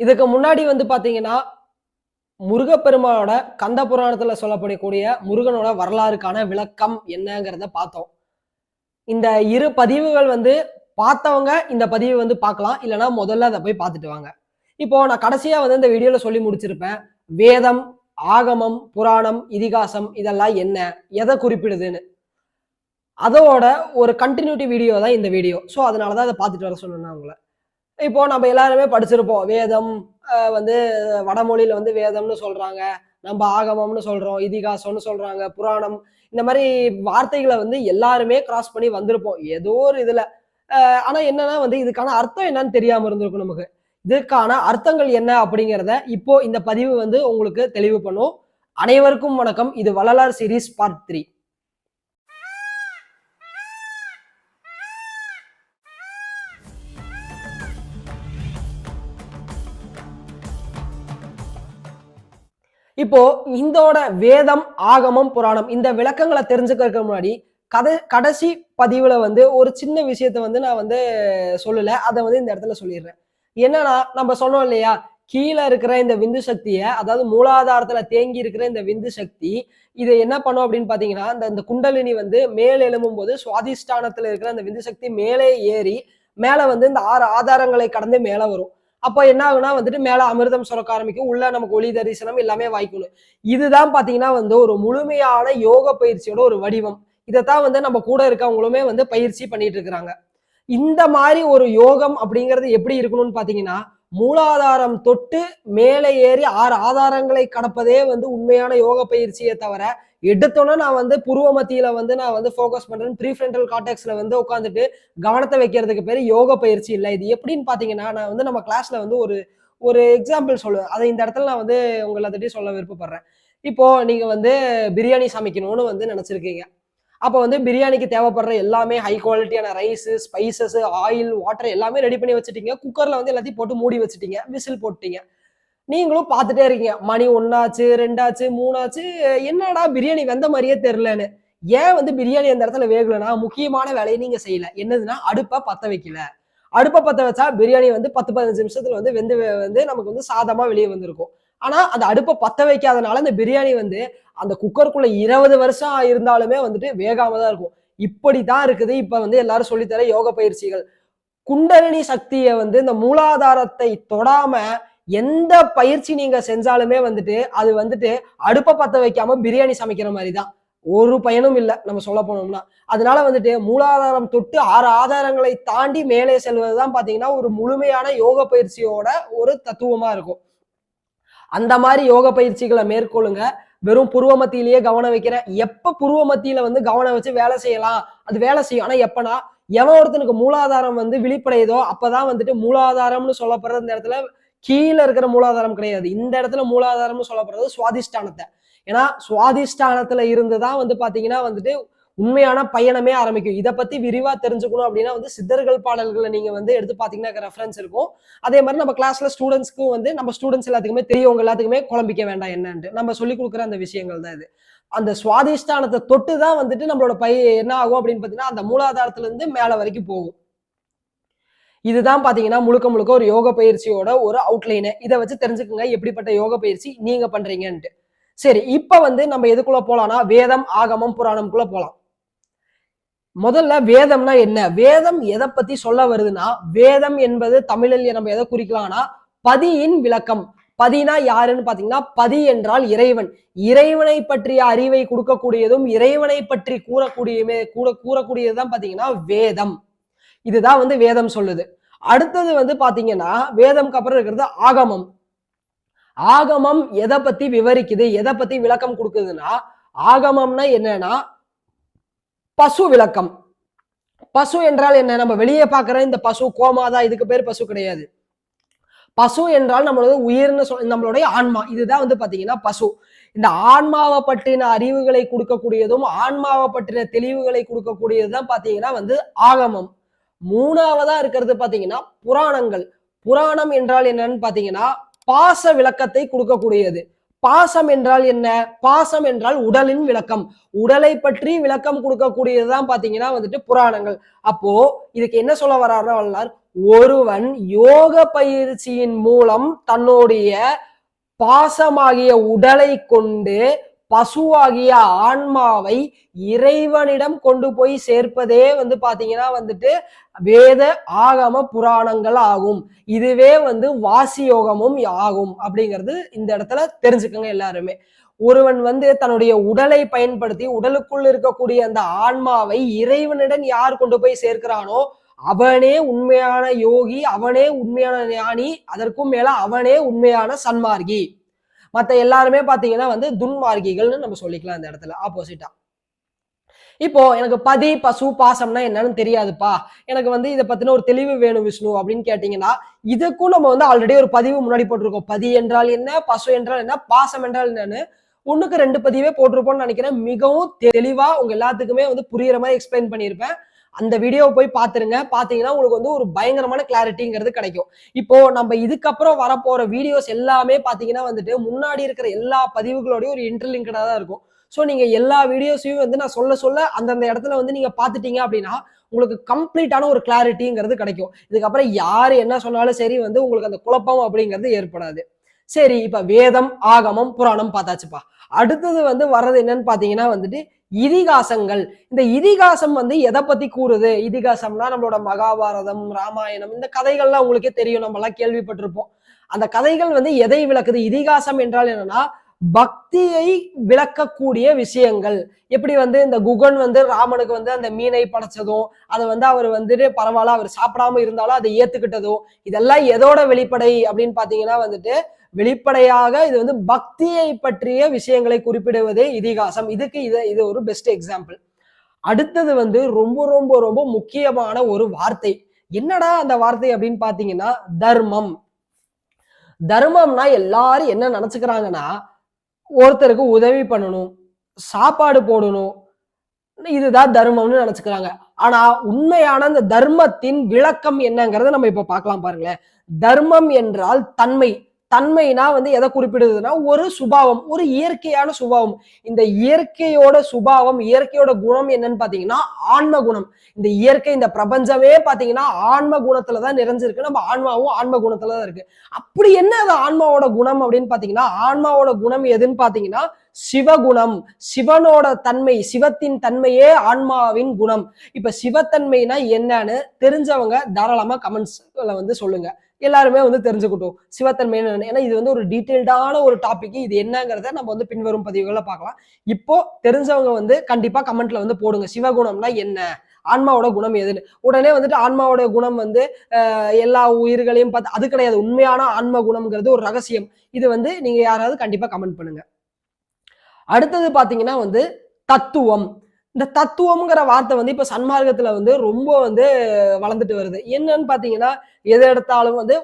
இதுக்கு முன்னாடி வந்து பார்த்தீங்கன்னா முருகப்பெருமானோட கந்த புராணத்துல சொல்லப்படக்கூடிய முருகனோட வரலாறுக்கான விளக்கம் என்னங்கிறத பார்த்தோம். இந்த இரு பதிவுகள் வந்து பார்த்தவங்க இந்த பதிவை வந்து பார்க்கலாம். இல்லைன்னா முதல்ல அதை போய் பார்த்துட்டு வாங்க. இப்போ நான் கடைசியா வந்து இந்த வீடியோல சொல்லி முடிச்சிருப்பேன். வேதம் ஆகமம் புராணம் இதிகாசம் இதெல்லாம் என்ன எதை குறிப்பிடுதுன்னு. அதோட ஒரு கண்டினியூட்டி வீடியோ தான் இந்த வீடியோ ஸோ அதனால தான் அதை பார்த்துட்டு வர சொன்னேன் உங்களை. இப்போ நம்ம எல்லாருமே படிச்சிருப்போம். வேதம் வந்து வடமொழியில வந்து வேதம்னு சொல்றாங்க. நம்ம ஆகமம்னு சொல்றோம் இதிகாசம்னு சொல்றாங்க புராணம். இந்த மாதிரி வார்த்தைகளை வந்து எல்லாருமே கிராஸ் பண்ணி வந்திருப்போம். ஏதோ ஒரு இதுல. ஆனா என்னன்னா வந்து இதுக்கான அர்த்தம் என்னன்னு தெரியாம இருந்திருக்கும் நமக்கு. இதுக்கான அர்த்தங்கள் என்ன அப்படிங்கிறத இப்போ இந்த பதிவு வந்து உங்களுக்கு தெளிவு பண்ணும். அனைவருக்கும் வணக்கம். இது வள்ளலார் சீரிஸ் பார்ட் த்ரீ. இப்போ இந்தோட வேதம் ஆகமம் புராணம் இந்த விளக்கங்களை தெரிஞ்சுக்கிறதுக்கு முன்னாடி கதை கடைசி பதிவுல வந்து ஒரு சின்ன விஷயத்த வந்து நான் வந்து சொல்லல. அதை வந்து இந்த இடத்துல சொல்லிடுறேன். என்னன்னா நம்ம சொன்னோம் இல்லையா? கீழே இருக்கிற இந்த விந்து சக்தியை அதாவது மூலாதாரத்துல தேங்கி இருக்கிற இந்த விந்து சக்தி இதை என்ன பண்ணும் அப்படின்னு பாத்தீங்கன்னா இந்த இந்த குண்டலினி வந்து மேல் எழும்பும் போது சுவாதிஷ்டானத்துல இருக்கிற அந்த விந்து சக்தி மேலே ஏறி மேல வந்து இந்த ஆறு ஆதாரங்களை கடந்து மேல வரும். அப்போ என்ன ஆகுனா வந்துட்டு மேல அமிர்தம் சுரக்க ஆரம்பிக்கும். உள்ள நமக்கு ஒளி தரிசனம் எல்லாமே வாய்க்கணும். இதுதான் பாத்தீங்கன்னா வந்து ஒரு முழுமையான யோக பயிற்சியோட ஒரு வடிவம். இதைத்தான் வந்து நம்ம கூட இருக்கவங்களுமே வந்து பயிற்சி பண்ணிட்டு இருக்கிறாங்க. இந்த மாதிரி ஒரு யோகம் அப்படிங்கிறது எப்படி இருக்கணும்னு பாத்தீங்கன்னா மூலாதாரம் தொட்டு மேலே ஏறி ஆறு ஆதாரங்களை கடப்பதே வந்து உண்மையான யோக பயிற்சியை தவிர எடுத்தோன்னே நான் வந்து புருவ மத்தியில வந்து நான் வந்து ஃபோக்கஸ் பண்றேன். ப்ரீஃப்ரண்டல் கார்டெக்ஸ்ல வந்து உட்காந்துட்டு கவனத்தை வைக்கிறதுக்கு பேர் யோக பயிற்சி இல்லை. இது எப்படின்னு பாத்தீங்கன்னா நான் வந்து நம்ம கிளாஸ்ல வந்து ஒரு ஒரு எக்ஸாம்பிள் சொல்லுவேன். அதை இந்த இடத்துல நான் வந்து உங்களை எல்லாத்திட்டையும் சொல்ல விருப்பப்படுறேன். இப்போ நீங்க வந்து பிரியாணி சமைக்கணும்னு வந்து நினைச்சிருக்கீங்க. அப்போ வந்து பிரியாணிக்கு தேவைப்படுற எல்லாமே ஹை குவாலிட்டியான ரைஸ் ஸ்பைசஸ் ஆயில் வாட்டர் எல்லாமே ரெடி பண்ணி வச்சுட்டீங்க. குக்கர்ல வந்து எல்லாத்தையும் போட்டு மூடி வச்சுட்டீங்க. விசில் போட்டீங்க நீங்களும் பார்த்துட்டே இருக்கீங்க. மணி ஒன்னாச்சு ரெண்டாச்சு மூணாச்சு என்னடா பிரியாணி வெந்த மாதிரியே தெரிலன்னு ஏன் வந்து பிரியாணி அந்த இடத்துல வேகலைன்னா முக்கியமான வேலையை நீங்க செய்யல. என்னதுன்னா அடுப்பை பத்த வைக்கல. அடுப்பை பத்த வச்சா பிரியாணி வந்து பத்து பதினஞ்சு நிமிஷத்துல வந்து வெந்து வந்து நமக்கு வந்து சாதமா வெளியே வந்திருக்கும். ஆனா அந்த அடுப்பை பத்த வைக்காதனால அந்த பிரியாணி வந்து அந்த குக்கருக்குள்ள இருபது வருஷம் இருந்தாலுமே வந்துட்டு வேகாம தான் இருக்கும். இப்படிதான் இருக்குது. இப்ப வந்து எல்லாரும் சொல்லித்தர யோக பயிற்சிகள். குண்டலினி சக்தியை வந்து இந்த மூலாதாரத்தை தொடாம எந்த பயிற்சி நீங்க செஞ்சாலுமே வந்துட்டு அது வந்துட்டு அடுப்பை பத்த வைக்காம பிரியாணி சமைக்கிற மாதிரி தான் ஒரு பயனும் இல்லை நம்ம சொல்ல போனோம்னா. அதனால வந்துட்டு மூலாதாரம் தொட்டு ஆறு ஆதாரங்களை தாண்டி மேலே செல்வதுதான் பாத்தீங்கன்னா ஒரு முழுமையான யோக பயிற்சியோட ஒரு தத்துவமா இருக்கும். அந்த மாதிரி யோக பயிற்சிகளை மேற்கொள்ளுங்க. வெறும் புருவ மத்தியிலேயே கவனம் வைக்கிறேன். எப்ப புருவ மத்தியில வந்து கவனம் வச்சு வேலை செய்யலாம்? அது வேலை செய்யும். ஆனா எப்பனா எவன் ஒருத்தனுக்கு மூலாதாரம் வந்து விழிப்படையுதோ அப்பதான் வந்துட்டு மூலாதாரம்னு சொல்லப்படுற இந்த இடத்துல கீழே இருக்கிற மூலாதாரம் கிடையாது. இந்த இடத்துல மூலாதாரம்னு சொல்லப்படுறது சுவாதிஷ்டானத்தை. ஏன்னா சுவாதிஷ்டானத்துல இருந்துதான் வந்து பாத்தீங்கன்னா வந்துட்டு உண்மையான பயணமே ஆரம்பிக்கும். இதை பத்தி விரிவா தெரிஞ்சுக்கணும் அப்படின்னா வந்து சித்தர்கள் பாடல்களை நீங்க வந்து எடுத்து பாத்தீங்கன்னா ரெஃபரன்ஸ் இருக்கும். அதே மாதிரி நம்ம கிளாஸ்ல ஸ்டூடெண்ட்ஸ்க்கும் வந்து நம்ம ஸ்டூடெண்ட்ஸ் எல்லாத்துக்குமே தெரியவங்க எல்லாத்துக்குமே குழம்பிக்க வேண்டாம் என்னன்ட்டு. நம்ம சொல்லி கொடுக்குற அந்த விஷயங்கள் தான் இது. அந்த சுவாதிஷ்டானத்தை தொட்டு தான் வந்துட்டு நம்மளோட பை என்ன ஆகும் அப்படின்னு பாத்தீங்கன்னா அந்த மூலாதாரத்துல இருந்து மேல வரைக்கும் போகும். இதுதான் பாத்தீங்கன்னா முழுக்க முழுக்க ஒரு யோக பயிற்சியோட ஒரு அவுட்லைனு இதை வச்சு தெரிஞ்சுக்கோங்க எப்படிப்பட்ட யோக பயிற்சி நீங்க பண்ணுறீங்கன்ட்டு சரி இப்ப வந்து நம்ம எதுக்குள்ள போகலாம்னா வேதம் ஆகமம் புராணம்குள்ள போலாம். முதல்ல வேதம்னா என்ன? வேதம் எதை பத்தி சொல்ல வருதுன்னா வேதம் என்பது தமிழில் நம்ம எதை குறிக்கலாம்னா பதியின் விளக்கம். பதினா யாருன்னு பாத்தீங்கன்னா பதி என்றால் இறைவன். இறைவனை பற்றிய அறிவை கொடுக்கக்கூடியதும் இறைவனை பற்றி கூறக்கூடியமே கூட கூறக்கூடியதுதான் பாத்தீங்கன்னா வேதம். இதுதான் வந்து வேதம் சொல்லுது. அடுத்தது வந்து பாத்தீங்கன்னா வேதம்க்கு அப்புறம் இருக்கிறது ஆகமம். ஆகமம் எதை பத்தி விவரிக்குது? எதை பத்தி விளக்கம் கொடுக்குதுன்னா ஆகமம்னா என்னன்னா பசு விளக்கம். பசு என்றால் என்ன? நம்ம வெளியே பார்க்குற இந்த பசு கோமாதா இதுக்கு பேர் பசு கிடையாது. பசு என்றால் நம்மளோட உயிர்னு சொல் நம்மளுடைய ஆன்மா. இதுதான் வந்து பாத்தீங்கன்னா பசு. இந்த ஆன்மாவை பற்றின அறிவுகளை கொடுக்கக்கூடியதும் ஆன்மாவை பற்றின தெளிவுகளை கொடுக்கக்கூடியது தான் பாத்தீங்கன்னா வந்து ஆகமம். மூணாவதா இருக்கிறது பாத்தீங்கன்னா புராணங்கள். புராணம் என்றால் என்னன்னு பாத்தீங்கன்னா பாச விளக்கத்தை கொடுக்கக்கூடியது. பாசம் என்றால் என்ன? பாசம் என்றால் உடலின் விளக்கம். உடலை பற்றி விளக்கம் கொடுக்கக்கூடியதுதான் பாத்தீங்கன்னா வந்துட்டு புராணங்கள். அப்போ இதுக்கு என்ன சொல்ல வர்றாருன்னா வல்லார் ஒருவன் யோக பயிற்சியின் மூலம் தன்னுடைய பாசமாகிய உடலை கொண்டு பசுவாகிய ஆன்மாவை இறைவனிடம் கொண்டு போய் சேர்ப்பதே வந்து பாத்தீங்கன்னா வந்துட்டு வேத ஆகம புராணங்கள் ஆகும். இதுவே வந்து வாசி யோகமும் ஆகும் அப்படிங்கிறது இந்த இடத்துல தெரிஞ்சுக்கோங்க எல்லாருமே. ஒருவன் வந்து தன்னுடைய உடலை பயன்படுத்தி உடலுக்குள் இருக்கக்கூடிய அந்த ஆன்மாவை இறைவனிடம் யார் கொண்டு போய் சேர்க்கிறானோ அவனே உண்மையான யோகி அவனே உண்மையான ஞானி அதற்கும் மேல அவனே உண்மையான சன்மார்கி. மற்ற எல்லாருமே பார்த்தீங்கன்னா வந்து துன்மார்க்கிகள்னு நம்ம சொல்லிக்கலாம் இந்த இடத்துல ஆப்போசிட்டா இப்போ எனக்கு பதி பசு பாசம்னா என்னன்னு தெரியாதுப்பா. எனக்கு வந்து இதை பத்தின ஒரு தெளிவு வேணும் விஷ்ணு அப்படின்னு கேட்டீங்கன்னா இதுக்கும் நம்ம வந்து ஆல்ரெடி ஒரு பதிவு முன்னாடி போட்டிருக்கோம். பதி என்றால் என்ன பசு என்றால் என்ன பாசம் என்றால் என்னன்னு ஒண்ணுக்கு ரெண்டு பதிவே போட்டிருப்போம்னு நினைக்கிறேன். மிகவும் தெளிவா உங்க எல்லாத்துக்குமே வந்து புரியுற மாதிரி எக்ஸ்பிளைன் பண்ணியிருப்பேன். அந்த வீடியோவை போய் பார்த்துருங்க பார்த்தீங்கன்னா உங்களுக்கு வந்து ஒரு பயங்கரமான கிளாரிட்டிங்கிறது கிடைக்கும். இப்போ நம்ம இதுக்கப்புறம் வரப்போற வீடியோஸ் எல்லாமே பார்த்தீங்கன்னா வந்துட்டு முன்னாடி இருக்கிற எல்லா பதிவுகளோடய ஒரு இன்டர்லிங்கடாக தான் இருக்கும். ஸோ நீங்கள் எல்லா வீடியோஸையும் வந்து நான் சொல்ல சொல்ல அந்தந்த இடத்துல வந்து நீங்கள் பார்த்துட்டீங்க அப்படின்னா உங்களுக்கு கம்ப்ளீட்டான ஒரு கிளாரிட்டிங்கிறது கிடைக்கும். இதுக்கப்புறம் யார் என்ன சொன்னாலும் சரி வந்து உங்களுக்கு அந்த குழப்பம் அப்படிங்கிறது ஏற்படாது. சரி இப்போ வேதம் ஆகமம் புராணம் பார்த்தாச்சுப்பா. அடுத்தது வந்து வர்றது என்னன்னு பார்த்தீங்கன்னா வந்துட்டு இதிகாசங்கள். இந்த இதிகாசம் வந்து எதை பத்தி கூறுது? இதிகாசம்னா நம்மளோட மகாபாரதம் ராமாயணம் இந்த கதைகள்லாம் உங்களுக்கே தெரியும். நம்ம எல்லாம் கேள்விப்பட்டிருப்போம். அந்த கதைகள் வந்து எதை விளக்குது? இதிகாசம் என்றால் என்னன்னா பக்தியை விளக்கக்கூடிய விஷயங்கள். எப்படி வந்து இந்த குகன் வந்து ராமனுக்கு வந்து அந்த மீனை படைச்சதும் அதை வந்து அவர் வந்துட்டு பரவாயில்ல அவர் சாப்பிடாம இருந்தாலும் அதை ஏத்துக்கிட்டதும் இதெல்லாம் எதோட வெளிப்படை அப்படின்னு பாத்தீங்கன்னா வந்துட்டு வெளிப்படையாக இது வந்து பக்தியை பற்றிய விஷயங்களை குறிப்பிடுவதே இதிகாசம். இதுக்கு இது இது ஒரு பெஸ்ட் எக்ஸாம்பிள் அடுத்தது வந்து ரொம்ப ரொம்ப ரொம்ப முக்கியமான ஒரு வார்த்தை. என்னடா அந்த வார்த்தை அப்படின்னு பாத்தீங்கன்னா தர்மம். தர்மம்னா எல்லாரும் என்ன நினைச்சுக்கிறாங்கன்னா ஒருத்தருக்கு உதவி பண்ணணும் சாப்பாடு போடணும் இதுதான் தர்மம்னு நினைச்சுக்கிறாங்க. ஆனா உண்மையான அந்த தர்மத்தின் விளக்கம் என்னங்கிறத நம்ம இப்ப பார்க்கலாம் பாருங்களேன். தர்மம் என்றால் தன்மை. தன்மைனா வந்து எதை குறிப்பிடுதுன்னா ஒரு சுபாவம் ஒரு இயற்கையான சுபாவம். இந்த இயற்கையோட சுபாவம் இயற்கையோட குணம் என்னன்னு பாத்தீங்கன்னா ஆன்ம குணம். இந்த இயற்கை இந்த பிரபஞ்சமே பாத்தீங்கன்னா ஆன்ம குணத்துலதான் நிறைஞ்சிருக்கு. நம்ம ஆன்மாவும் ஆன்ம குணத்துலதான் இருக்கு. அப்படி என்ன அது ஆன்மாவோட குணம் அப்படின்னு பாத்தீங்கன்னா ஆன்மாவோட குணம் எதுன்னு பாத்தீங்கன்னா சிவகுணம். சிவனோட தன்மை சிவத்தின் தன்மையே ஆன்மாவின் குணம். இப்ப சிவத்தன்மைனா என்னன்னு தெரிஞ்சவங்க தாராளமா கமெண்ட்ஸ்ல வந்து சொல்லுங்க. எல்லாருமே வந்து தெரிஞ்சுக்கிட்டோம். சிவத்தன்மை ஏன்னா இது வந்து ஒரு டீட்டெயில்டான ஒரு டாபிக் இது என்னங்கிறத நம்ம வந்து பின்வரும் பதிவுகளை பார்க்கலாம். இப்போ தெரிஞ்சவங்க வந்து கண்டிப்பா கமெண்ட்ல வந்து போடுங்க. சிவகுணம்னா என்ன? ஆன்மாவோட குணம் எதுன்னு. உடனே வந்துட்டு ஆன்மாவோட குணம் வந்து எல்லா உயிர்களையும் பார்த்து அது கிடையாது. உண்மையான ஆன்ம குணம்ங்கிறது ஒரு ரகசியம். இது வந்து நீங்க யாராவது கண்டிப்பா கமெண்ட் பண்ணுங்க. அடுத்தது பாத்தீங்கன்னா வந்து தத்துவம். இந்த தத்துவம்ங்கிற வார்த்தை வந்து இப்ப சன்மார்க்கத்துல வந்து ரொம்ப வந்து வளர்ந்துட்டு வருது. என்னன்னு பாத்தீங்கன்னா எது எடுத்தாலும் வந்து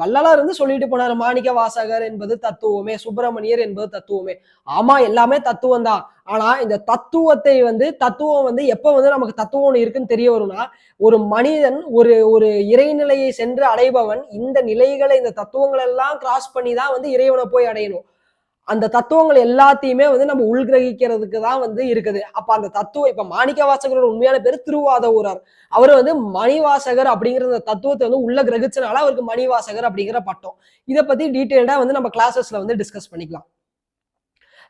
வள்ளலார் வந்து சொல்லிட்டு போனாரு மாணிக்க வாசகர் என்பது தத்துவமே சுப்பிரமணியர் என்பது தத்துவமே. ஆமா எல்லாமே தத்துவம் தான். ஆனா இந்த தத்துவத்தை வந்து தத்துவம் வந்து எப்ப வந்து நமக்கு தத்துவம் இருக்குன்னு தெரிய வரும்னா ஒரு மனிதன் ஒரு ஒரு இறைநிலையை சென்று அடைபவன் இந்த நிலைகளை இந்த தத்துவங்கள் எல்லாம் கிராஸ் பண்ணி தான் வந்து இறைவனை போய் அடையணும். அந்த தத்துவங்கள் எல்லாத்தையுமே வந்து நம்ம உள்கிரகிக்கிறதுக்கு தான் வந்து இருக்குது. அப்ப அந்த தத்துவம் இப்ப மாணிக்க வாசகரோட உண்மையான பேர் திருவாத ஊரார் அவர் வந்து மணிவாசகர் அப்படிங்கிற அந்த தத்துவத்தை வந்து உள்ள கிரகிச்சனால அவருக்கு மணிவாசகர் அப்படிங்கிற பட்டம். இதை பத்தி டீட்டெயில்டா வந்து நம்ம கிளாஸஸ்ல வந்து டிஸ்கஸ் பண்ணிக்கலாம்.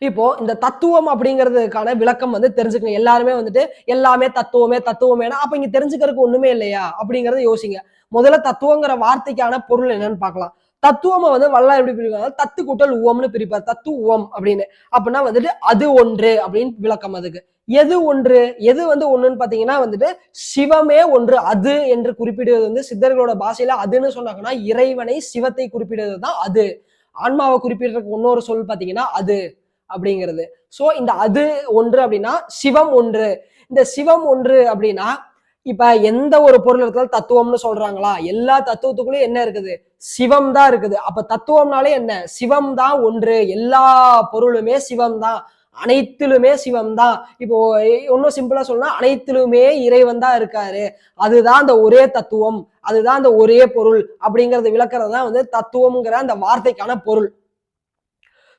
இப்போ இந்த தத்துவம் அப்படிங்கிறதுக்கான விளக்கம் வந்து தெரிஞ்சுக்கணும். எல்லாருமே வந்துட்டு எல்லாமே தத்துவமே தத்துவமேனா அப்ப இங்க தெரிஞ்சுக்கிறதுக்கு ஒண்ணுமே இல்லையா? அப்படிங்கறத யோசிங்க. முதல்ல தத்துவங்கிற வார்த்தைக்கான பொருள் என்னன்னு பார்க்கலாம். தத்துவம் வந்து வல்லா எப்படி பிரிப்பாங்க? தத்து கூட்டல் உவம்னு பிரிப்பார். தத்து உவம் அப்படின்னு. அப்படின்னா வந்துட்டு அது ஒன்று அப்படின்னு விளக்கம் அதுக்கு. எது ஒன்று? எது வந்து ஒண்ணுன்னு பாத்தீங்கன்னா வந்துட்டு சிவமே ஒன்று அது என்று குறிப்பிடுவது வந்து சித்தர்களோட பாஷையில அதுன்னு சொன்னாங்கன்னா இறைவனை சிவத்தை குறிப்பிடுவது தான் அது. ஆன்மாவை குறிப்பிடுறதுக்கு இன்னொரு சொல் பாத்தீங்கன்னா அது அப்படிங்கிறது. சோ இந்த அது ஒன்று அப்படின்னா சிவம் ஒன்று. இந்த சிவம் ஒன்று அப்படின்னா இப்ப எந்த ஒரு பொருள் இருந்தாலும் தத்துவம்னு சொல்றாங்களா? எல்லா தத்துவத்துக்குள்ளயும் என்ன இருக்குது? சிவம் தான் இருக்குது. அப்ப தத்துவம்னாலே என்ன? சிவம் தான் ஒன்று. எல்லா பொருளுமே சிவம் தான். அனைத்திலுமே சிவம் தான். இப்போ ஒன்னும் சிம்பிளா சொல்லணும் அனைத்திலுமே இறைவன் தான் இருக்காரு. அதுதான் அந்த ஒரே தத்துவம். அதுதான் அந்த ஒரே பொருள் அப்படிங்கறது விளக்குறது தான் வந்து தத்துவம்ங்கிற அந்த வார்த்தைக்கான பொருள்.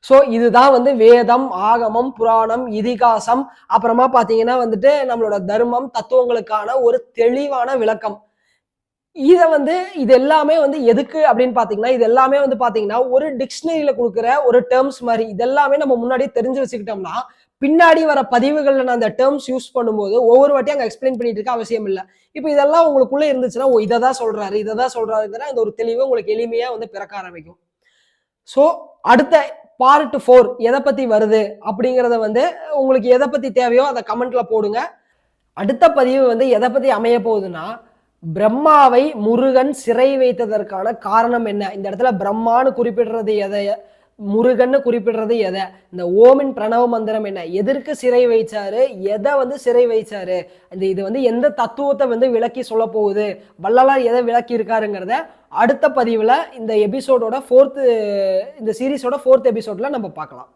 ஸோ இதுதான் வந்து வேதம் ஆகமம் புராணம் இதிகாசம். அப்புறமா பார்த்தீங்கன்னா வந்துட்டு நம்மளோட தர்மம் தத்துவங்களுக்கான ஒரு தெளிவான விளக்கம். இதை வந்து இது எல்லாமே வந்து எதுக்கு அப்படின்னு பார்த்தீங்கன்னா இது எல்லாமே வந்து பார்த்தீங்கன்னா ஒரு டிக்ஷனரியில் கொடுக்குற ஒரு டேர்ம்ஸ் மாதிரி இதெல்லாமே நம்ம முன்னாடியே தெரிஞ்சு வச்சுக்கிட்டோம்னா பின்னாடி வர பதிவுகளில் நான் அந்த டேர்ம்ஸ் யூஸ் பண்ணும்போது ஒவ்வொரு வாட்டியும் அங்கே எக்ஸ்பிளைன் பண்ணிட்டு இருக்க அவசியம் இல்லை. இப்போ இதெல்லாம் உங்களுக்குள்ளே இருந்துச்சுன்னா ஓ இதை தான் சொல்கிறாரு இதை தான் சொல்கிறாருங்கிற இந்த ஒரு தெளிவு உங்களுக்கு எளிமையாக வந்து பிறக்க ஆரம்பிக்கும். ஸோ அடுத்த பார்ட் ஃபோர் எதை பற்றி வருது அப்படிங்கிறத வந்து உங்களுக்கு எதை பற்றி தேவையோ அதை கமெண்ட்ல போடுங்க. அடுத்த பதிவு வந்து எதை பற்றி அமைய போகுதுன்னா பிரம்மாவை முருகன் சிறை வைத்ததற்கான காரணம் என்ன? இந்த இடத்துல பிரம்மான்னு குறிப்பிடுறது எதை? முருகன்னு குறிப்பிடுறது எதை? இந்த ஓமின் பிரணவ மந்திரம் என்ன? எதற்கு சிறை வைச்சாரு? எதை வந்து சிறை வைச்சாரு? இந்த இது வந்து எந்த தத்துவத்தை வந்து விளக்கி சொல்ல போகுது? வள்ளலார் எதை விளக்கி இருக்காருங்கிறத அடுத்த பதிவில் இந்த எபிசோடோட ஃபோர்த்து இந்த சீரிஸோட ஃபோர்த் எபிசோட்ல நம்ம பார்க்கலாம்.